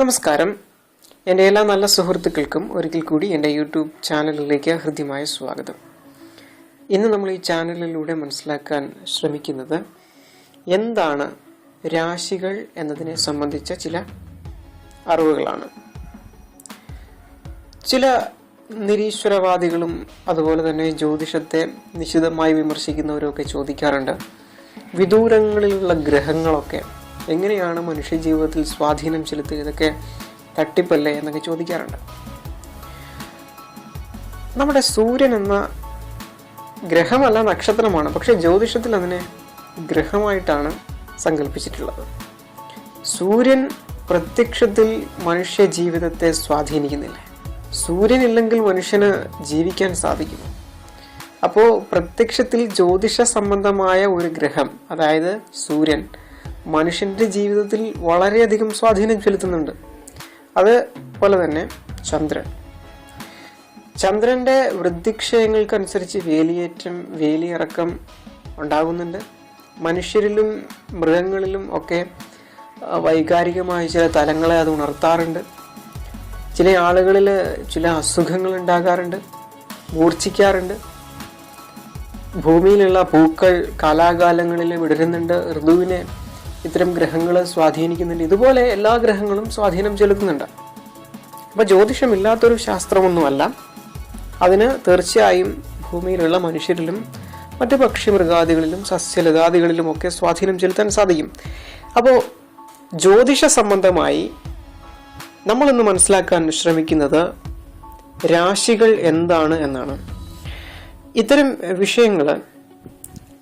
നമസ്കാരം. എന്റെ എല്ലാ നല്ല സുഹൃത്തുക്കൾക്കും ഒരിക്കൽ കൂടി എന്റെ യൂട്യൂബ് ചാനലിലേക്ക് ഹൃദ്യമായ സ്വാഗതം. ഇന്ന് നമ്മൾ ഈ ചാനലിലൂടെ മനസ്സിലാക്കാൻ ശ്രമിക്കുന്നത് എന്താണ് രാശികൾ എന്നതിനെ സംബന്ധിച്ച ചില അറിവുകളാണ്. ചില നിരീശ്വരവാദികളും അതുപോലെ തന്നെ ജ്യോതിഷത്തെ നിശിതമായി വിമർശിക്കുന്നവരൊക്കെ ചോദിക്കാറുണ്ട്. വിദൂരങ്ങളിലുള്ള ഗ്രഹങ്ങളൊക്കെ എങ്ങനെയാണ് മനുഷ്യ ജീവിതത്തിൽ സ്വാധീനം ചെലുത്തുക ഇതൊക്കെ തട്ടിപ്പല്ലേ എന്നൊക്കെ ചോദിക്കാറുണ്ട്. നമ്മുടെ സൂര്യൻ എന്ന ഗ്രഹമല്ല നക്ഷത്രമാണ്. പക്ഷെ ജ്യോതിഷത്തിൽ അതിനെ ഗ്രഹമായിട്ടാണ് സങ്കല്പിച്ചിട്ടുള്ളത്. സൂര്യൻ പ്രത്യക്ഷത്തിൽ മനുഷ്യ ജീവിതത്തെ സ്വാധീനിക്കുന്നില്ല. സൂര്യൻ ഇല്ലെങ്കിൽ മനുഷ്യന് ജീവിക്കാൻ സാധിക്കും അപ്പോൾ പ്രത്യക്ഷത്തിൽ ജ്യോതിഷ സംബന്ധമായ ഒരു ഗ്രഹം അതായത് സൂര്യൻ മനുഷ്യന്റെ ജീവിതത്തിൽ വളരെയധികം സ്വാധീനം ചെലുത്തുന്നുണ്ട്. അതുപോലെ തന്നെ ചന്ദ്രൻ. ചന്ദ്രന്റെ വൃദ്ധിക്ഷയങ്ങൾക്കനുസരിച്ച് വേലിയേറ്റം വേലിയിറക്കം ഉണ്ടാകുന്നുണ്ട്. മനുഷ്യരിലും മൃഗങ്ങളിലും ഒക്കെ വൈകാരികമായ ചില തലങ്ങളെ അത് ഉണർത്താറുണ്ട്. ചില ആളുകളിൽ ചില അസുഖങ്ങൾ ഉണ്ടാകാറുണ്ട് മൂർച്ഛിക്കാറുണ്ട്. ഭൂമിയിലുള്ള പൂക്കൾ കാലാകാലങ്ങളിൽ വിടരുന്നുണ്ട്. ഋതുവിനെ ഇത്തരം ഗ്രഹങ്ങൾ സ്വാധീനിക്കുന്നുണ്ട്. ഇതുപോലെ എല്ലാ ഗ്രഹങ്ങളും സ്വാധീനം ചെലുത്തുന്നുണ്ട്. അപ്പോൾ ജ്യോതിഷമില്ലാത്തൊരു ശാസ്ത്രമൊന്നുമല്ല. അതിന് തീർച്ചയായും ഭൂമിയിലുള്ള മനുഷ്യരിലും മറ്റ് പക്ഷി മൃഗാദികളിലും സസ്യലതാദികളിലും ഒക്കെ സ്വാധീനം ചെലുത്താൻ സാധിക്കും. അപ്പോൾ ജ്യോതിഷ സംബന്ധമായി നമ്മളിന്ന് മനസ്സിലാക്കാൻ ശ്രമിക്കുന്നത് രാശികൾ എന്താണ് എന്നാണ്. ഇത്തരം വിഷയങ്ങൾ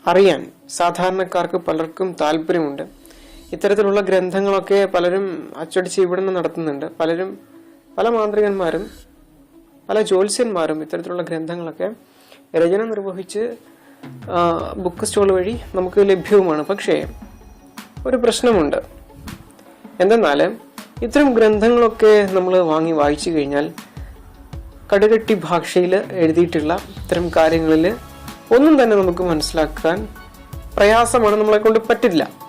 അറിയാൻ സാധാരണക്കാർക്ക് പലർക്കും താല്പര്യമുണ്ട്. ഇത്തരത്തിലുള്ള ഗ്രന്ഥങ്ങളൊക്കെ പലരും അച്ചടിച്ച് വിപണനം നടത്തുന്നുണ്ട്. പലരും പല മാന്ത്രികന്മാരും പല ജ്യോത്സ്യന്മാരും ഇത്തരത്തിലുള്ള ഗ്രന്ഥങ്ങളൊക്കെ രചന നിർവഹിച്ച് ബുക്ക് സ്റ്റോൾ വഴി നമുക്ക് ലഭ്യവുമാണ്. പക്ഷേ ഒരു പ്രശ്നമുണ്ട്. എന്തെന്നാൽ ഇത്തരം ഗ്രന്ഥങ്ങളൊക്കെ നമ്മൾ വാങ്ങി വായിച്ചു കഴിഞ്ഞാൽ കടുകട്ടി ഭാഷയിൽ എഴുതിയിട്ടുള്ള ഇത്തരം കാര്യങ്ങളിൽ ഒന്നും തന്നെ നമുക്ക് മനസ്സിലാക്കാൻ പ്രയാസമാണ്. നമ്മളെ കൊണ്ട് പറ്റില്ല.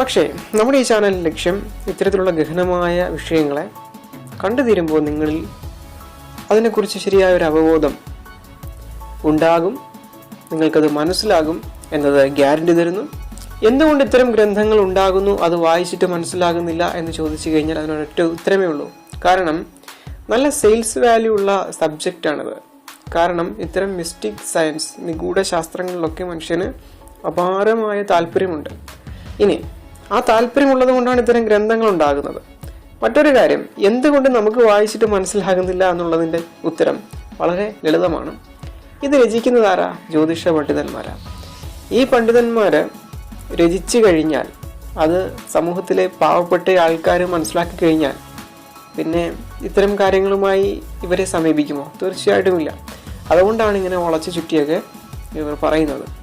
പക്ഷേ നമ്മുടെ ഈ ചാനൽ ലക്ഷ്യം ഇത്തരത്തിലുള്ള ഗഹനമായ വിഷയങ്ങളെ കണ്ടു തീരുമ്പോൾ നിങ്ങളിൽ അതിനെക്കുറിച്ച് ശരിയായ ഒരു അവബോധം ഉണ്ടാകും. നിങ്ങൾക്കത് മനസ്സിലാകും എന്നത് ഗ്യാരണ്ടി തരുന്നു. എന്തുകൊണ്ട് ഇത്തരം ഗ്രന്ഥങ്ങൾ ഉണ്ടാകുന്നു അത് വായിച്ചിട്ട് മനസ്സിലാകുന്നില്ല എന്ന് ചോദിച്ചു കഴിഞ്ഞാൽ അതിനൊരൊറ്റ ഉത്തരമേ ഉള്ളൂ. കാരണം നല്ല സെയിൽസ് വാല്യൂ ഉള്ള സബ്ജക്റ്റാണിത്. കാരണം ഇത്തരം മിസ്റ്റിക് സയൻസ് നിഗൂഢ ശാസ്ത്രങ്ങളിലൊക്കെ മനുഷ്യന് അപാരമായ താല്പര്യമുണ്ട്. ഇനി ആ താല്പര്യമുള്ളത് കൊണ്ടാണ് ഇത്തരം ഗ്രന്ഥങ്ങൾ ഉണ്ടാകുന്നത് മറ്റൊരു കാര്യം എന്തുകൊണ്ട് നമുക്ക് വായിച്ചിട്ട് മനസ്സിലാകുന്നില്ല എന്നുള്ളതിന്റെ ഉത്തരം വളരെ ലളിതമാണ്. ഇത് രചിക്കുന്നതാരാ ജ്യോതിഷ പണ്ഡിതന്മാരാ. ഈ പണ്ഡിതന്മാർ രചിച്ചു കഴിഞ്ഞാൽ അത് സമൂഹത്തിലെ പാവപ്പെട്ട ആൾക്കാർ മനസ്സിലാക്കി കഴിഞ്ഞാൽ പിന്നെ ഇത്തരം കാര്യങ്ങളുമായി ഇവരെ സമീപിക്കുമോ? തീർച്ചയായിട്ടുമില്ല. അതുകൊണ്ടാണ് ഇങ്ങനെ വളച്ചു ചുറ്റിയൊക്കെ ഇവർ പറയുന്നത്.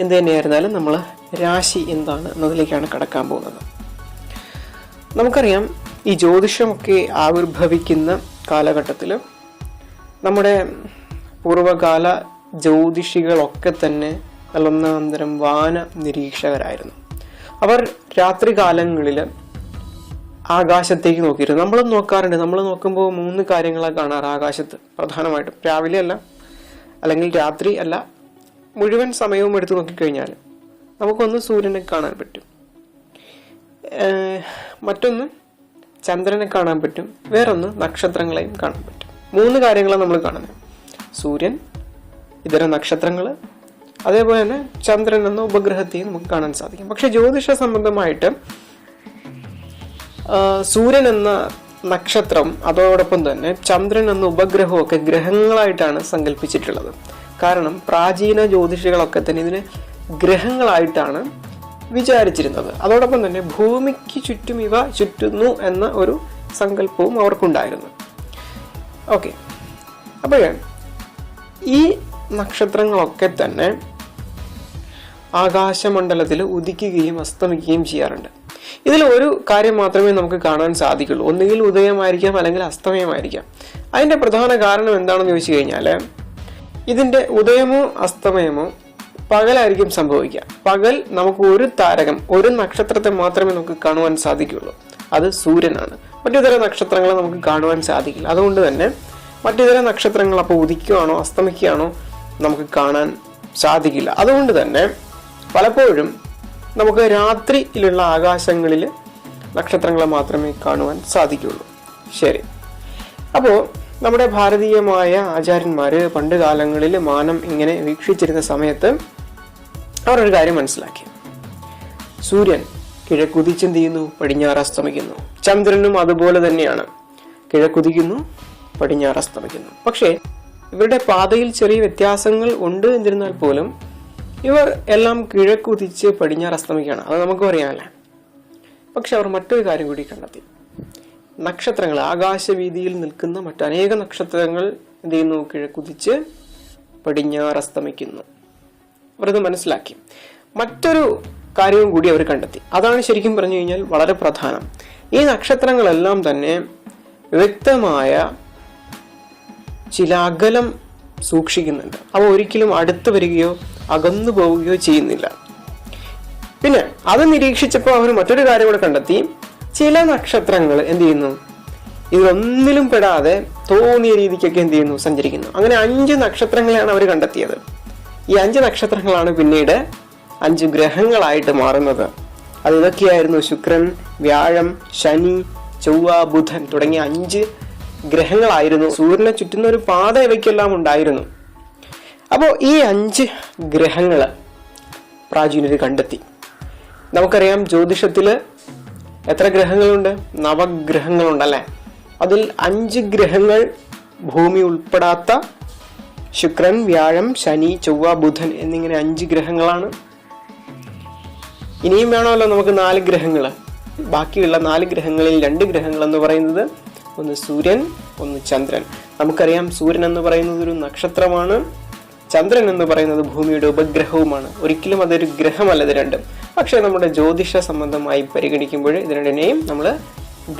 എന്ത് തന്നെയായിരുന്നാലും നമ്മൾ രാശി എന്താണ് എന്നതിലേക്കാണ് കടക്കാൻ പോകുന്നത്. നമുക്കറിയാം ഈ ജ്യോതിഷമൊക്കെ ആവിർഭവിക്കുന്ന കാലഘട്ടത്തിൽ നമ്മുടെ പൂർവകാല ജ്യോതിഷികളൊക്കെ തന്നെ നല്ലൊന്നാന്തരം വാന നിരീക്ഷകരായിരുന്നു. അവർ രാത്രികാലങ്ങളിൽ ആകാശത്തേക്ക് നോക്കിയിരുന്നു. നമ്മളും നോക്കാറുണ്ട്. നമ്മൾ നോക്കുമ്പോൾ മൂന്ന് കാര്യങ്ങളാണ് കാണാറ്. ആകാശത്ത് പ്രധാനമായിട്ടും രാവിലെ അല്ല അല്ലെങ്കിൽ രാത്രി അല്ല മുഴുവൻ സമയവും എടുത്ത് നോക്കിക്കഴിഞ്ഞാൽ നമുക്കൊന്ന് സൂര്യനെ കാണാൻ പറ്റും. മറ്റൊന്ന് ചന്ദ്രനെ കാണാൻ പറ്റും. വേറൊന്ന് നക്ഷത്രങ്ങളെയും കാണാൻ പറ്റും. മൂന്ന് കാര്യങ്ങളാണ് നമ്മൾ കാണുന്നത്. സൂര്യൻ ഇതര നക്ഷത്രങ്ങൾ അതേപോലെ തന്നെ ചന്ദ്രൻ എന്ന ഉപഗ്രഹത്തെയും നമുക്ക് കാണാൻ സാധിക്കും. പക്ഷെ ജ്യോതിഷ സംബന്ധമായിട്ട് സൂര്യൻ എന്ന നക്ഷത്രം അതോടൊപ്പം തന്നെ ചന്ദ്രൻ എന്ന ഉപഗ്രഹവും ഒക്കെ ഗ്രഹങ്ങളായിട്ടാണ് സങ്കല്പിച്ചിട്ടുള്ളത്. കാരണം പ്രാചീന ജ്യോതിഷികളൊക്കെ തന്നെ ഇതിനെ ഗ്രഹങ്ങളായിട്ടാണ് വിചാരിച്ചിരുന്നത്. അതോടൊപ്പം തന്നെ ഭൂമിക്ക് ചുറ്റും ഇവ ചുറ്റുന്നു എന്ന ഒരു സങ്കല്പവും അവർക്കുണ്ടായിരുന്നു. ഓക്കെ. അപ്പോഴേ ഈ നക്ഷത്രങ്ങളൊക്കെ തന്നെ ആകാശമണ്ഡലത്തിൽ ഉദിക്കുകയും അസ്തമിക്കുകയും ചെയ്യാറുണ്ട്. ഇതിൽ ഒരു കാര്യം മാത്രമേ നമുക്ക് കാണാൻ സാധിക്കുള്ളൂ. ഒന്നുകിൽ ഉദയമായിരിക്കാം അല്ലെങ്കിൽ അസ്തമയമായിരിക്കാം. അതിന്റെ പ്രധാന കാരണം എന്താണെന്ന് ചോദിച്ചു കഴിഞ്ഞാൽ ഇതിന്റെ ഉദയമോ അസ്തമയമോ പകലായിരിക്കും സംഭവിക്കുക. പകൽ നമുക്ക് ഒരു താരകം ഒരു നക്ഷത്രത്തെ മാത്രമേ നമുക്ക് കാണുവാൻ സാധിക്കുള്ളൂ. അത് സൂര്യനാണ്. മറ്റു തരം നക്ഷത്രങ്ങളെ നമുക്ക് കാണുവാൻ സാധിക്കില്ല. അതുകൊണ്ട് തന്നെ മറ്റു തരം നക്ഷത്രങ്ങൾ അപ്പോൾ ഉദിക്കുകയാണോ അസ്തമിക്കുകയാണോ നമുക്ക് കാണാൻ സാധിക്കില്ല. അതുകൊണ്ട് തന്നെ പലപ്പോഴും നമുക്ക് രാത്രിയിലുള്ള ആകാശങ്ങളിൽ നക്ഷത്രങ്ങളെ മാത്രമേ കാണുവാൻ സാധിക്കുകയുള്ളൂ ശരി. അപ്പോൾ നമ്മുടെ ഭാരതീയമായ ആചാര്യന്മാർ പണ്ട് കാലങ്ങളിൽ മാനം ഇങ്ങനെ വീക്ഷിച്ചിരുന്ന സമയത്ത് അവർ ഒരു കാര്യം മനസ്സിലാക്കി. സൂര്യൻ കിഴക്കുതിച്ചും ചെയ്യുന്നു? പടിഞ്ഞാറ് അസ്തമിക്കുന്നു. ചന്ദ്രനും അതുപോലെ തന്നെയാണ്. കിഴക്കുതിക്കുന്നു പടിഞ്ഞാറ് അസ്തമിക്കുന്നു. പക്ഷേ ഇവരുടെ പാതയിൽ ചെറിയ വ്യത്യാസങ്ങൾ ഉണ്ട് എന്നിരുന്നാൽ പോലും ഇവർ എല്ലാം കിഴക്കുതിച്ച് പടിഞ്ഞാറ് അസ്തമിക്കുകയാണ്. അത് നമുക്കും അറിയാമല്ലേ പക്ഷെ അവർ മറ്റൊരു കാര്യം കൂടി കണ്ടെത്തി. നക്ഷത്രങ്ങൾ ആകാശവീതിയിൽ നിൽക്കുന്ന മറ്റനേക നക്ഷത്രങ്ങൾ എന്ത് ചെയ്യുന്നു? കിഴക്കുതിച്ച് പടിഞ്ഞാറ് അസ്തമിക്കുന്നു. അവരത് മനസ്സിലാക്കി. മറ്റൊരു കാര്യവും കൂടി അവർ കണ്ടെത്തി. അതാണ് ശരിക്കും പറഞ്ഞു കഴിഞ്ഞാൽ വളരെ പ്രധാനം. ഈ നക്ഷത്രങ്ങളെല്ലാം തന്നെ വ്യക്തമായ ചില അകലം സൂക്ഷിക്കുന്നുണ്ട്. അവ ഒരിക്കലും അടുത്ത് വരികയോ അകന്നു പോവുകയോ ചെയ്യുന്നില്ല. പിന്നെ അത് നിരീക്ഷിച്ചപ്പോൾ അവർ മറ്റൊരു കാര്യം കൂടെ കണ്ടെത്തി. ചില നക്ഷത്രങ്ങൾ എന്ത് ചെയ്യുന്നു? ഇതിലൊന്നിലും പെടാതെ തോന്നിയ രീതിക്കൊക്കെ എന്ത് ചെയ്യുന്നു? സഞ്ചരിക്കുന്നു. അങ്ങനെ അഞ്ച് നക്ഷത്രങ്ങളെയാണ് അവർ കണ്ടെത്തിയത്. ഈ അഞ്ച് നക്ഷത്രങ്ങളാണ് പിന്നീട് അഞ്ച് ഗ്രഹങ്ങളായിട്ട് മാറുന്നത്. അത് ഇതൊക്കെയായിരുന്നു ശുക്രൻ വ്യാഴം ശനി ചൊവ്വ ബുധൻ തുടങ്ങിയ അഞ്ച് ഗ്രഹങ്ങളായിരുന്നു. സൂര്യനെ ചുറ്റുന്ന ഒരു പാത ഇവയ്ക്കെല്ലാം ഉണ്ടായിരുന്നു. അപ്പോൾ ഈ അഞ്ച് ഗ്രഹങ്ങൾ പ്രാചീനർ കണ്ടെത്തി. നമുക്കറിയാം ജ്യോതിഷത്തിൽ എത്ര ഗ്രഹങ്ങളുണ്ട്? നവഗ്രഹങ്ങളുണ്ടല്ലേ? അതിൽ അഞ്ച് ഗ്രഹങ്ങൾ ഭൂമി ഉൾപ്പെടാത്ത ശുക്രൻ വ്യാഴം ശനി ചൊവ്വ ബുധൻ എന്നിങ്ങനെ അഞ്ച് ഗ്രഹങ്ങളാണ്. ഇനിയും വേണമല്ലോ നമുക്ക് നാല് ഗ്രഹങ്ങൾ ബാക്കിയുള്ള നാല് ഗ്രഹങ്ങളിൽ രണ്ട് ഗ്രഹങ്ങൾ എന്ന് പറയുന്നത് ഒന്ന് സൂര്യൻ ഒന്ന് ചന്ദ്രൻ. നമുക്കറിയാം സൂര്യൻ എന്ന് പറയുന്നത് ഒരു നക്ഷത്രമാണ്. ചന്ദ്രൻ എന്ന് പറയുന്നത് ഭൂമിയുടെ ഉപഗ്രഹവുമാണ്. ഒരിക്കലും അതൊരു ഗ്രഹമല്ല ഇത് രണ്ടും. പക്ഷേ നമ്മുടെ ജ്യോതിഷ സംബന്ധമായി പരിഗണിക്കുമ്പോൾ ഇത് രണ്ടിനെയും നമ്മൾ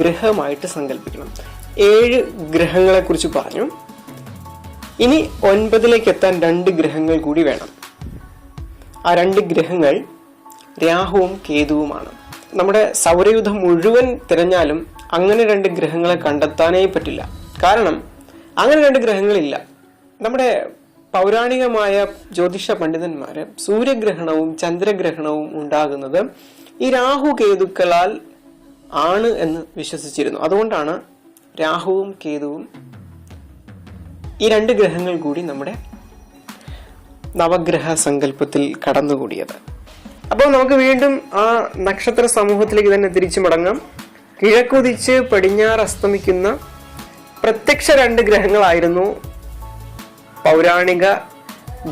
ഗ്രഹമായിട്ട് സങ്കല്പിക്കണം. ഏഴ് ഗ്രഹങ്ങളെക്കുറിച്ച് പറഞ്ഞു. ഇനി ഒൻപതിലേക്ക് എത്താൻ രണ്ട് ഗ്രഹങ്ങൾ കൂടി വേണം. ആ രണ്ട് ഗ്രഹങ്ങൾ രാഹുവും കേതുവുമാണ്. നമ്മുടെ സൗരയുധം മുഴുവൻ തിരഞ്ഞാലും അങ്ങനെ രണ്ട് ഗ്രഹങ്ങളെ കണ്ടെത്താനേ പറ്റില്ല. കാരണം അങ്ങനെ രണ്ട് ഗ്രഹങ്ങളില്ല. നമ്മുടെ പൗരാണികമായ ജ്യോതിഷ പണ്ഡിതന്മാർ സൂര്യഗ്രഹണവും ചന്ദ്രഗ്രഹണവും ഉണ്ടാകുന്നത് ഈ രാഹു കേതുക്കളാൽ ആണ് എന്ന് വിശ്വസിച്ചിരുന്നു. അതുകൊണ്ടാണ് രാഹുവും കേതുവും ഈ രണ്ട് ഗ്രഹങ്ങൾ കൂടി നമ്മുടെ നവഗ്രഹ സങ്കല്പത്തിൽ കടന്നുകൂടിയത്. അപ്പോൾ നമുക്ക് വീണ്ടും ആ നക്ഷത്ര സമൂഹത്തിലേക്ക് തന്നെ തിരിച്ചു മടങ്ങാം. കിഴക്കുതിച്ച് പടിഞ്ഞാറ് അസ്തമിക്കുന്ന പ്രത്യക്ഷ രണ്ട് ഗ്രഹങ്ങളായിരുന്നു പൗരാണിക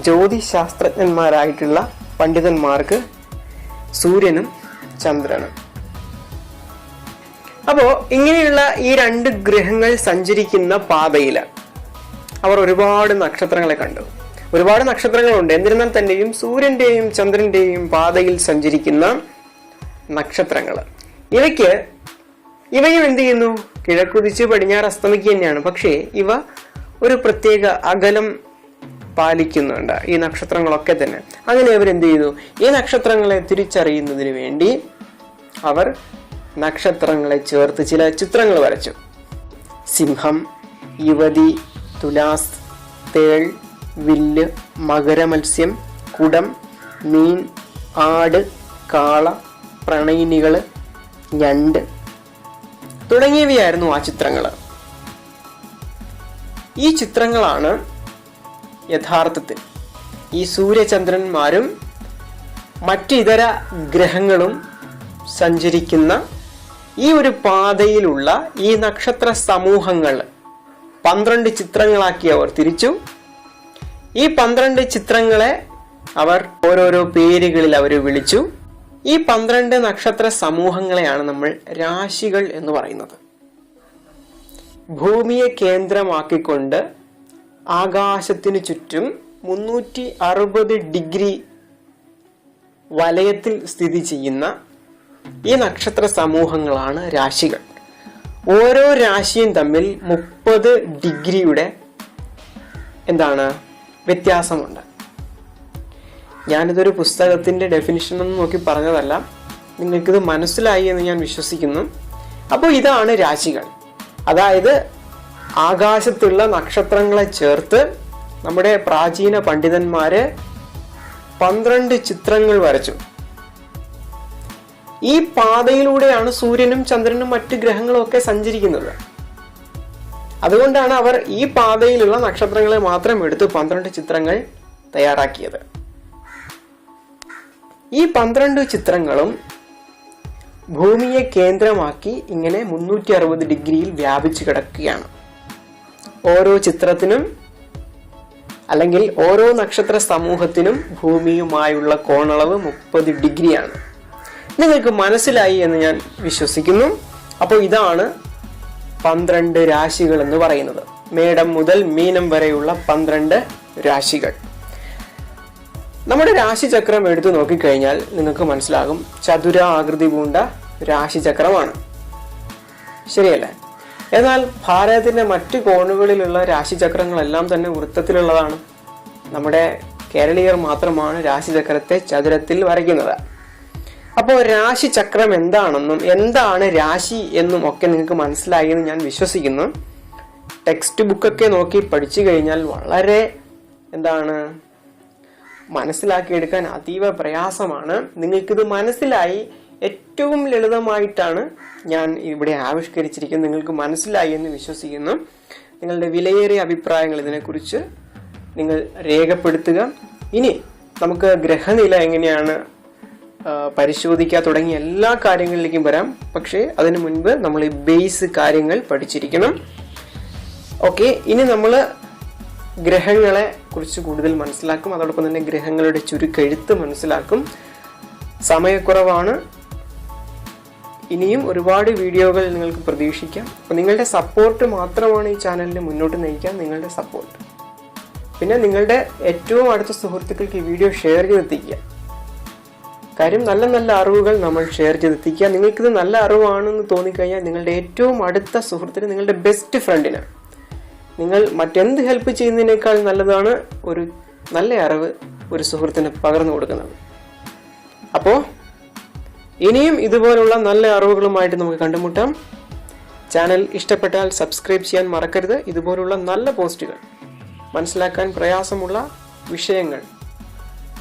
ജ്യോതിശാസ്ത്രജ്ഞന്മാരായിട്ടുള്ള പണ്ഡിതന്മാർക്ക് സൂര്യനും ചന്ദ്രനും. അപ്പോൾ ഇങ്ങനെയുള്ള ഈ രണ്ട് ഗ്രഹങ്ങൾ സഞ്ചരിക്കുന്ന പാതയിൽ അവർ ഒരുപാട് നക്ഷത്രങ്ങളെ കണ്ടു. ഒരുപാട് നക്ഷത്രങ്ങളുണ്ട്. എന്നിരുന്നാൽ തന്നെയും സൂര്യന്റെയും ചന്ദ്രന്റെയും പാതയിൽ സഞ്ചരിക്കുന്ന നക്ഷത്രങ്ങൾ ഇവയ്ക്ക് ഇവയും എന്ത് ചെയ്യുന്നു? കിഴക്കുതിച്ച് പടിഞ്ഞാറ് അസ്തമിക്കുക തന്നെയാണ്. പക്ഷേ ഇവ ഒരു പ്രത്യേക അകലം പാലിക്കുന്നുണ്ട് ഈ നക്ഷത്രങ്ങളൊക്കെ തന്നെ. അങ്ങനെ അവർ എന്ത് ചെയ്തു? ഈ നക്ഷത്രങ്ങളെ തിരിച്ചറിയുന്നതിന് വേണ്ടി അവർ നക്ഷത്രങ്ങളെ ചേർത്ത് ചില ചിത്രങ്ങൾ വരച്ചു. സിംഹം യുവതി തുലാസ് തേൾ വില്ല് മകരമത്സ്യം കുടം മീൻ ആട് കാള പ്രണയിനികൾ ഞണ്ട് തുടങ്ങിയവയായിരുന്നു ആ ചിത്രങ്ങൾ ഈ ചിത്രങ്ങളാണ് യഥാർത്ഥത്തിൽ. ഈ സൂര്യചന്ദ്രന്മാരും മറ്റ് ഇതര ഗ്രഹങ്ങളും സഞ്ചരിക്കുന്ന ഈ ഒരു പാതയിലുള്ള ഈ നക്ഷത്ര സമൂഹങ്ങൾ പന്ത്രണ്ട് ചിത്രങ്ങളാക്കി അവർ തിരിച്ചു. ഈ പന്ത്രണ്ട് ചിത്രങ്ങളെ അവർ ഓരോരോ പേരുകളിൽ അവർ വിളിച്ചു. ഈ പന്ത്രണ്ട് നക്ഷത്ര സമൂഹങ്ങളെയാണ് നമ്മൾ രാശികൾ എന്ന് പറയുന്നത്. ഭൂമിയെ കേന്ദ്രമാക്കിക്കൊണ്ട് ആകാശത്തിനു ചുറ്റും മുന്നൂറ്റി അറുപത് ഡിഗ്രി വലയത്തിൽ സ്ഥിതി ചെയ്യുന്ന ഈ നക്ഷത്ര സമൂഹങ്ങളാണ് രാശികൾ. ഓരോ രാശിയും തമ്മിൽ മുപ്പത് ഡിഗ്രിയുടെ എന്താണ് വ്യത്യാസമുണ്ട്. ഞാനിതൊരു പുസ്തകത്തിന്റെ ഡെഫിനിഷൻ ഒന്നും നോക്കി പറഞ്ഞതല്ല. നിങ്ങൾക്കിത് മനസ്സിലായി എന്ന് ഞാൻ വിശ്വസിക്കുന്നു. അപ്പോൾ ഇതാണ് രാശികൾ. അതായത് ആകാശത്തുള്ള നക്ഷത്രങ്ങളെ ചേർത്ത് നമ്മുടെ പ്രാചീന പണ്ഡിതന്മാര് പന്ത്രണ്ട് ചിത്രങ്ങൾ വരച്ചു. ഈ പാതയിലൂടെയാണ് സൂര്യനും ചന്ദ്രനും മറ്റ് ഗ്രഹങ്ങളും ഒക്കെ സഞ്ചരിക്കുന്നത്. അതുകൊണ്ടാണ് അവർ ഈ പാതയിലുള്ള നക്ഷത്രങ്ങളെ മാത്രം എടുത്ത് പന്ത്രണ്ട് ചിത്രങ്ങൾ തയ്യാറാക്കിയത്. ഈ പന്ത്രണ്ട് ചിത്രങ്ങളും ഭൂമിയെ കേന്ദ്രമാക്കി ഇങ്ങനെ മുന്നൂറ്റി അറുപത് ഡിഗ്രിയിൽ വ്യാപിച്ചു കിടക്കുകയാണ്. ഓരോ ചിത്രത്തിനും അല്ലെങ്കിൽ ഓരോ നക്ഷത്ര സമൂഹത്തിനും ഭൂമിയുമായുള്ള കോണളവ് മുപ്പത് ഡിഗ്രിയാണ്. നിങ്ങൾക്ക് മനസ്സിലായി എന്ന് ഞാൻ വിശ്വസിക്കുന്നു. അപ്പോൾ ഇതാണ് പന്ത്രണ്ട് രാശികൾ എന്ന് പറയുന്നത്. മേടം മുതൽ മീനം വരെയുള്ള പന്ത്രണ്ട് രാശികൾ. നമ്മുടെ രാശിചക്രം എടുത്തു നോക്കിക്കഴിഞ്ഞാൽ നിങ്ങൾക്ക് മനസ്സിലാകും ചതുര ആകൃതി പൂണ്ട രാശിചക്രമാണ്. ശരിയല്ലേ? എന്നാൽ ഭാരതത്തിന്റെ മറ്റു കോണുകളിലുള്ള രാശിചക്രങ്ങളെല്ലാം തന്നെ വൃത്തത്തിലുള്ളതാണ്. നമ്മുടെ കേരളീയർ മാത്രമാണ് രാശിചക്രത്തെ ചതുരത്തിൽ വരയ്ക്കുന്നത്. അപ്പോൾ രാശിചക്രം എന്താണെന്നും എന്താണ് രാശി എന്നും ഒക്കെ നിങ്ങൾക്ക് മനസ്സിലായെന്ന് ഞാൻ വിശ്വസിക്കുന്നു. ടെക്സ്റ്റ് ബുക്കൊക്കെ നോക്കി പഠിച്ചു കഴിഞ്ഞാൽ വളരെ എന്താണ് മനസ്സിലാക്കിയെടുക്കാൻ അതീവ പ്രയാസമാണ്. നിങ്ങൾക്കിത് മനസ്സിലായി. ഏറ്റവും ലളിതമായിട്ടാണ് ഞാൻ ഇവിടെ ആവിഷ്കരിച്ചിരിക്കുന്നത്. നിങ്ങൾക്ക് മനസ്സിലായി എന്ന് വിശ്വസിക്കുന്നു. നിങ്ങളുടെ വിലയേറിയ അഭിപ്രായങ്ങൾ ഇതിനെക്കുറിച്ച് നിങ്ങൾ രേഖപ്പെടുത്തുക. ഇനി നമുക്ക് ഗ്രഹനില എങ്ങനെയാണ് പരിശോധിക്കുക തുടങ്ങിയ എല്ലാ കാര്യങ്ങളിലേക്കും വരാം. പക്ഷേ അതിനു മുൻപ് നമ്മൾ ഈ ബേസ് കാര്യങ്ങൾ പഠിച്ചിരിക്കണം. ഓക്കെ ഇനി നമ്മൾ ഗ്രഹങ്ങളെ കുറിച്ച് കൂടുതൽ മനസ്സിലാക്കും. അതോടൊപ്പം തന്നെ ഗ്രഹങ്ങളുടെ ചുരുക്കെഴുത്ത് മനസ്സിലാക്കും. സമയക്കുറവാണ്. ഇനിയും ഒരുപാട് വീഡിയോകൾ നിങ്ങൾക്ക് പ്രതീക്ഷിക്കാം. അപ്പോൾ നിങ്ങളുടെ സപ്പോർട്ട് മാത്രമാണ് ഈ ചാനലിനെ മുന്നോട്ട് നയിക്കാൻ നിങ്ങളുടെ സപ്പോർട്ട് പിന്നെ നിങ്ങളുടെ ഏറ്റവും അടുത്ത സുഹൃത്തുക്കൾക്ക് ഈ വീഡിയോ ഷെയർ ചെയ്തെത്തിക്കുക. കാര്യം നല്ല നല്ല അറിവുകൾ നമ്മൾ ഷെയർ ചെയ്തെത്തിക്കുക. നിങ്ങൾക്കിത് നല്ല അറിവാണെന്ന് തോന്നിക്കഴിഞ്ഞാൽ നിങ്ങളുടെ ഏറ്റവും അടുത്ത സുഹൃത്തിന് നിങ്ങളുടെ ബെസ്റ്റ് ഫ്രണ്ടിന് നിങ്ങൾ മറ്റെന്ത് ഹെൽപ്പ് ചെയ്യുന്നതിനേക്കാൾ നല്ലതാണ് ഒരു നല്ല അറിവ് ഒരു സുഹൃത്തിന് പകർന്നു കൊടുക്കുന്നത്. അപ്പോൾ ഇനിയും ഇതുപോലുള്ള നല്ല അറിവുകളുമായിട്ട് നമുക്ക് കണ്ടുമുട്ടാം. ചാനൽ ഇഷ്ടപ്പെട്ടാൽ സബ്സ്ക്രൈബ് ചെയ്യാൻ മറക്കരുത്. ഇതുപോലുള്ള നല്ല പോസ്റ്റുകൾ മനസ്സിലാക്കാൻ പ്രയാസമുള്ള വിഷയങ്ങൾ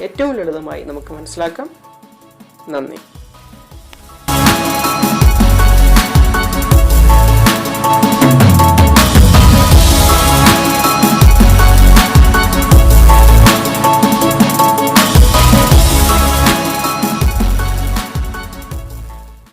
ഏറ്റവും ലളിതമായി നമുക്ക് മനസ്സിലാക്കാം. നന്ദി.